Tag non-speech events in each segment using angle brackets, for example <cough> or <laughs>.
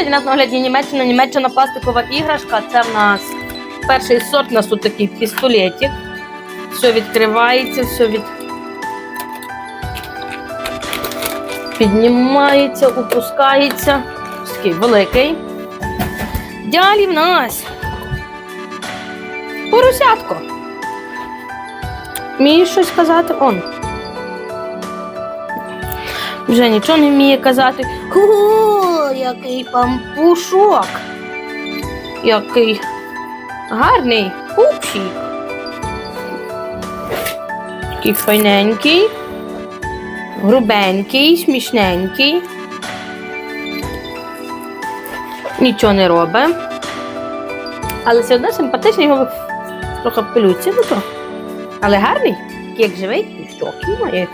Сьогодні у нас на огляді Німеччина, Німеччина пластикова іграшка. Це в нас перший сорт, у нас тут такий пістолетик. Все відкривається, все від... піднімається, опускається. Такий великий. Далі в нас поросятко. Вмієш щось сказати? Он. Вже нічого не вміє казати. О, який пампушок. Який гарний пупчик. Такий файненький, грубенький, смішненький. Нічого не робить. Але все одно симпатичний його трохи пилються, ну то. Але гарний, як живий, щоки має.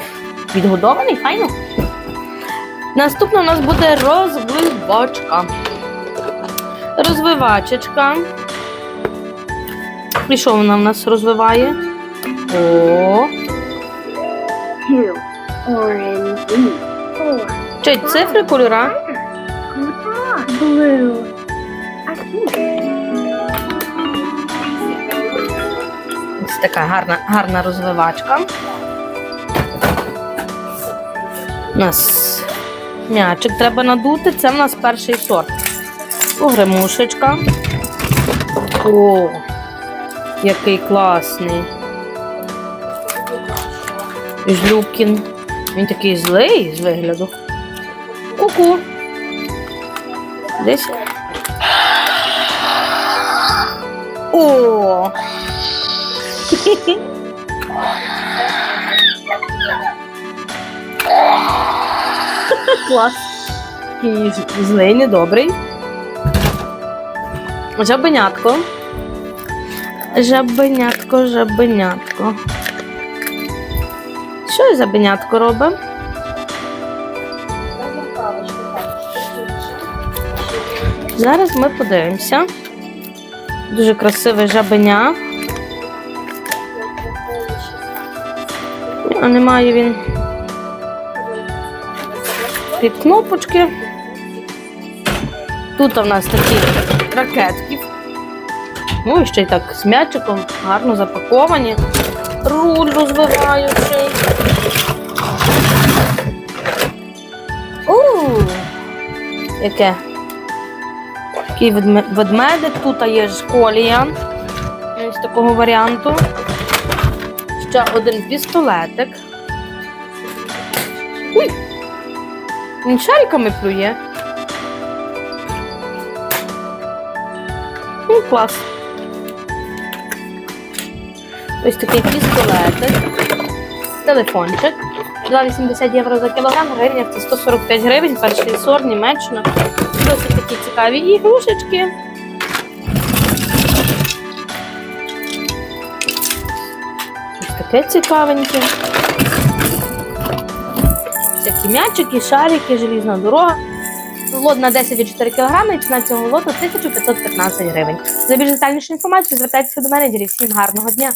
Відгодований, файно. Наступна у нас буде розвивачка. Розвивачечка. І що вона в нас розвиває? О, чи цифри кольора? blue, Ось така гарна, гарна розвивачка. У нас м'ячик треба надути. Це в нас перший сорт. Погремушечка. О, який класний. Жлюкін. Він такий злий з вигляду. Ку-ку. Десь. О! <laughs> Клас. Такий з- злий, недобрий. Жабенятко. Жабенятко, жабенятко. Що жабенятко робить? Зараз ми подивимося. Дуже красиве жабеня. А немає він під кнопочки. Тут у нас такі ракетки. Ну і ще й так з м'ячиком, гарно запаковані. Руль розвиваючий. У, яке? Такий ведме- ведмедик, тут є ж колія. Ось такого варіанту. Ще один пістолетик. Уй! Він шариками плює. Ну, клас. Ось такий пістолетик. Телефончик. 2,80 євро за кілограм, гривня це 145 гривень, перший сорт, Німеччина. Досить такі цікаві ігрушечки. Ось таке цікавеньке. Всякі м'ячики, шарики, желізна дорога. Лот на 10,4 кг і ціна цього лоту 1515 гривень. За більш детальнішу інформацію звертайтеся до менеджерів. Всім гарного дня!